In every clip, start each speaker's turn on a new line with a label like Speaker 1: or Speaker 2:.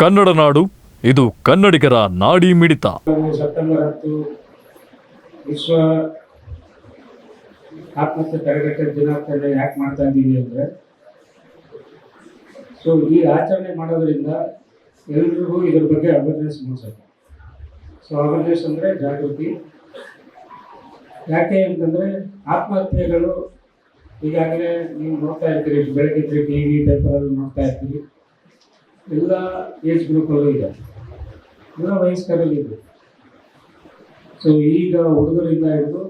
Speaker 1: ಕನ್ನಡ ನಾಡು, ಇದು ಕನ್ನಡಿಗರ ನಾಡಿ ಮಿಡಿತ.
Speaker 2: ಸೆಪ್ಟೆಂಬರ್ ಹತ್ತು ವಿಶ್ವ ಆತ್ಮಹತ್ಯೆ ತಡೆಗಟ್ಟೆ ದಿನಾಚರಣೆ ಯಾಕೆ ಮಾಡ್ತಾ ಇದ್ದೀವಿ ಅಂದರೆ ಸೊ ಈ ಆಚರಣೆ ಮಾಡೋದ್ರಿಂದ ಎಲ್ರಿಗೂ ಇದ್ರ ಬಗ್ಗೆ ಅವೇರ್ನೆಸ್ ಮೂಡಿಸೋದು. ಸೊ ಅವೇರ್ನೆಸ್ ಅಂದರೆ ಜಾಗೃತಿ. ಯಾಕೆ ಅಂತಂದರೆ ಆತ್ಮಹತ್ಯೆಗಳು ಈಗಾಗಲೇ ನೀವು ನೋಡ್ತಾ ಇರ್ತೀರಿ, ಬೆಳಗ್ಗೆ ಟಿ ವಿ ಪೇಪರಲ್ಲಿ ನೋಡ್ತಾ ಇರ್ತೀರಿ. ಎಲ್ಲ ಏಜ್ ಗ್ರೂಪಲ್ಲೂ ಇದೆ. ಎಲ್ಲ ವಯಸ್ಕರಲ್ಲಿ ಇದೆ. ಸೊ ಈಗ ಹುಡುಗರಿಂದ ಹಿಡಿದು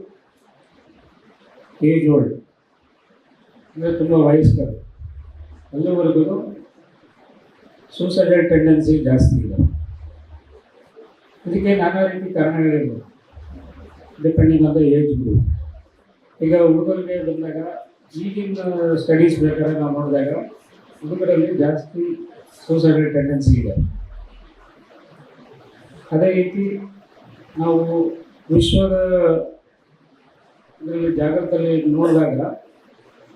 Speaker 2: ಏಜ್ ಓಲ್ಡ್ ಅಂದರೆ ತುಂಬ ವಯಸ್ಕರು, ಅಲ್ಲಿವರೆಗೂ ಸೂಸೈಡಲ್ ಟೆಂಡೆನ್ಸಿ ಜಾಸ್ತಿ ಇದೆ. ಇದಕ್ಕೆ ನಾನಾ ರೀತಿ ಕಾರಣಗಳಿವೆ. Depending on the age group ಈಗ ಹುಡುಗರಿಗೆ ಬಂದಾಗ, ಈಗಿನ ಸ್ಟಡೀಸ್ ಬೇಕಾದ್ರೆ ನಾವು ನೋಡಿದಾಗ ಹುಡುಗರಲ್ಲಿ ಜಾಸ್ತಿ ಸೂಸೈಡಲ್ ಟೆಂಡೆನ್ಸಿ ಇದೆ. ಅದೇ ರೀತಿ ನಾವು ವಿಶ್ವದ ಜಾಗೃತದಲ್ಲಿ ನೋಡಿದಾಗ,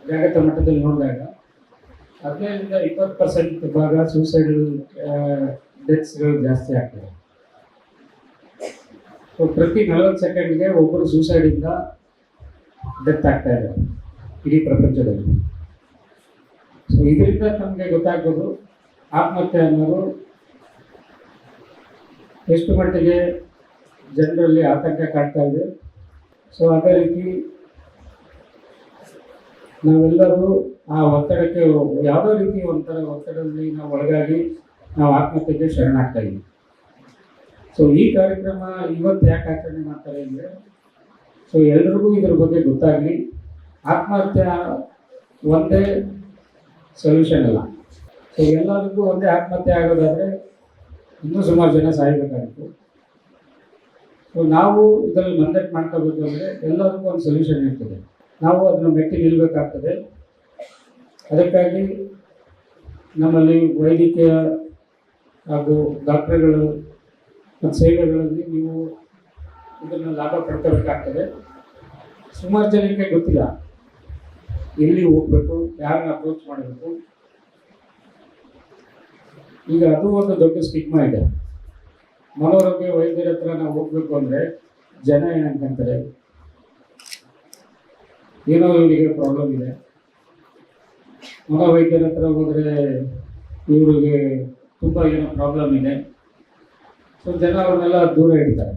Speaker 2: ಜಾಗೃತ ಮಟ್ಟದಲ್ಲಿ ನೋಡಿದಾಗ ಹದಿನೈದರಿಂದ ಇಪ್ಪತ್ತು ಪರ್ಸೆಂಟ್ ಭಾಗ ಸೂಸೈಡ್ ಡೆತ್ಸ್ಗಳು ಜಾಸ್ತಿ ಆಗ್ತವೆ ಪ್ರತಿ ನಲವತ್ತು ಸೆಕೆಂಡ್ಗೆ ಒಬ್ಬರು ಸೂಸೈಡಿಂದ ಡೆತ್ ಆಗ್ತಾ ಇದೆ ಇಡೀ ಪ್ರಪಂಚದಲ್ಲಿ. ಸೊ ಇದರಿಂದ ನಮಗೆ ಗೊತ್ತಾಗ್ಬೋದು ಆತ್ಮಹತ್ಯೆ ಅನ್ನೋದು ಎಷ್ಟು ಮಟ್ಟಿಗೆ ಜನರಲ್ಲಿ ಆತಂಕ ಕಾಡ್ತಾ ಇದೆ. ಸೊ ಅದೇ ರೀತಿ ನಾವೆಲ್ಲರೂ ಆ ಒತ್ತಡಕ್ಕೆ ಯಾವುದೋ ರೀತಿ ಒಂಥರ ಒತ್ತಡದಲ್ಲಿ ನಾವು ಒಳಗಾಗಿ ನಾವು ಆತ್ಮಹತ್ಯೆಗೆ ಶರಣಾಗ್ತಾ ಇದ್ದೀವಿ. ಸೊ ಈ ಕಾರ್ಯಕ್ರಮ ಇವತ್ತು ಯಾಕೆ ಆಚರಣೆ ಮಾಡ್ತಾರೆ ಅಂದರೆ ಸೊ ಎಲ್ರಿಗೂ ಇದ್ರ ಬಗ್ಗೆ ಗೊತ್ತಾಗಲಿ. ಆತ್ಮಹತ್ಯೆ ಒಂದೇ ಸೊಲ್ಯೂಷನ್ ಅಲ್ಲ. ಸೊ ಎಲ್ಲರಿಗೂ ಒಂದೇ ಆತ್ಮಹತ್ಯೆ ಆಗೋದಾದರೆ ಇನ್ನೂ ಸುಮಾರು ಜನ ಸಾಯಬೇಕಾಗಿತ್ತು. ಸೊ ನಾವು ಇದರಲ್ಲಿ ಮಂದಟ್ ಮಾಡ್ಕೋಬೇಕು ಅಂದರೆ ಎಲ್ಲರಿಗೂ ಒಂದು ಸೊಲ್ಯೂಷನ್ ಇರ್ತದೆ. ನಾವು ಅದನ್ನು ಮೆಟ್ಟಿ ನಿಲ್ಲಬೇಕಾಗ್ತದೆ ಅದಕ್ಕಾಗಿ ನಮ್ಮಲ್ಲಿ ವೈದ್ಯಕೀಯ ಹಾಗೂ ಡಾಕ್ಟರ್ಗಳು ಮತ್ತು ಸೇವೆಗಳಲ್ಲಿ ನೀವು ಇದನ್ನು ಲಾಭ ಪಡ್ಕೋಬೇಕಾಗ್ತದೆ. ಸುಮಾರು ಜನಕ್ಕೆ ಗೊತ್ತಿಲ್ಲ. ಎಲ್ಲಿ ಹೋಗ್ಬೇಕು, ಯಾರನ್ನ ಅಪ್ರೋಚ್ ಮಾಡಬೇಕು. ಈಗ ಅದು ಒಂದು ದೊಡ್ಡ ಸ್ಟಿಗ್ಮಾ ಇದೆ. ಮನೋರೋಗ್ಯ ವೈದ್ಯರ ಹತ್ರ ನಾವು ಹೋಗ್ಬೇಕು ಅಂದರೆ ಜನ ಏನಂತಾರೆ ಏನೋ ಇವರಿಗೆ ಪ್ರಾಬ್ಲಮ್ ಇದೆ. ಮನೋವೈದ್ಯರ ಹತ್ರ ಹೋದರೆ ಇವರಿಗೆ ತುಂಬ ಏನೋ ಪ್ರಾಬ್ಲಮ್ ಇದೆ. ಸೊ ಜನ ಅವ್ರನ್ನೆಲ್ಲ ದೂರ ಇಡ್ತಾರೆ.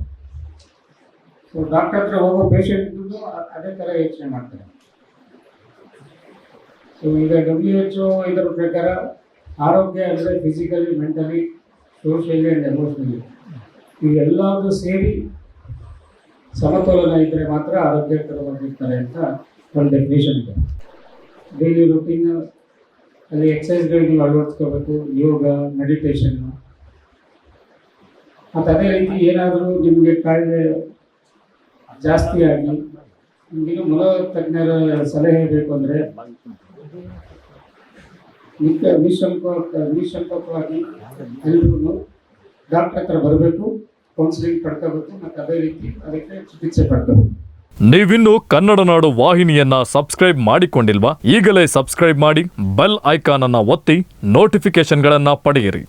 Speaker 2: ಸೊ ಡಾಕ್ಟರ್ ಹತ್ರ ಹೋಗೋ ಪೇಷಂಟ್ ಅದೇ ಥರ ಯೋಚನೆ ಮಾಡ್ತಾರೆ. ಈಗ ಡಬ್ಲ್ಯೂ ಎಚ್ ಒ ಇದರ ಪ್ರಕಾರ ಆರೋಗ್ಯ ಅಂದರೆ physically mentally socially and emotionally ಇವೆಲ್ಲದೂ ಸೇರಿ ಸಮತೋಲನ ಇದ್ದರೆ ಮಾತ್ರ ಆರೋಗ್ಯಕರವಾಗಿರ್ತಾರೆ ಅಂತ ಒಂದು ಡೆಫಿನೇಷನ್ ಇದೆ. ಡೈಲಿ ರುಟೀನ್ ಅಲ್ಲಿ ಎಕ್ಸಸೈಸ್ಗಳು ನೀವು ಅಳವಡಿಸ್ಕೋಬೇಕು, ಯೋಗ ಮೆಡಿಟೇಷನ್ ಮತ್ತು ಅದೇ ರೀತಿ ಏನಾದರೂ ನಿಮಗೆ ಕಾಯಿಲೆ ಜಾಸ್ತಿ ಆಗಿ, ನಿಮಗಿನ್ನೂ ಮನೋತಜ್ಞರ ಸಲಹೆ ಬೇಕು ಅಂದರೆ ನಿಕ್ಕ ನಿಶಂಕ ನಿಶಂಕವಾಗಿ ಎಲ್ಲರೂ ಡಾಕ್ಟರ್ ಹತ್ರ ಬರಬೇಕು ಕೌನ್ಸಿಲಿಂಗ್ ಪಡ್ಕೋಬೇಕು, ಮತ್ತು ಅದೇ ರೀತಿ ಅದಕ್ಕೆ ಚಿಕಿತ್ಸೆ ಪಡ್ಕೋಬೇಕು.
Speaker 1: ನೀವಿನ್ನು ಕನ್ನಡ ನಾಡು ವಾಹಿನಿಯನ್ನ ಸಬ್ಸ್ಕ್ರೈಬ್ ಮಾಡಿಕೊಂಡಿಲ್ವಾ? ಈಗಲೇ ಸಬ್ಸ್ಕ್ರೈಬ್ ಮಾಡಿ ಬೆಲ್ ಐಕಾನ್ ಅನ್ನ ಒತ್ತಿ ನೋಟಿಫಿಕೇಶನ್ಗಳನ್ನ ಪಡೆಯಿರಿ.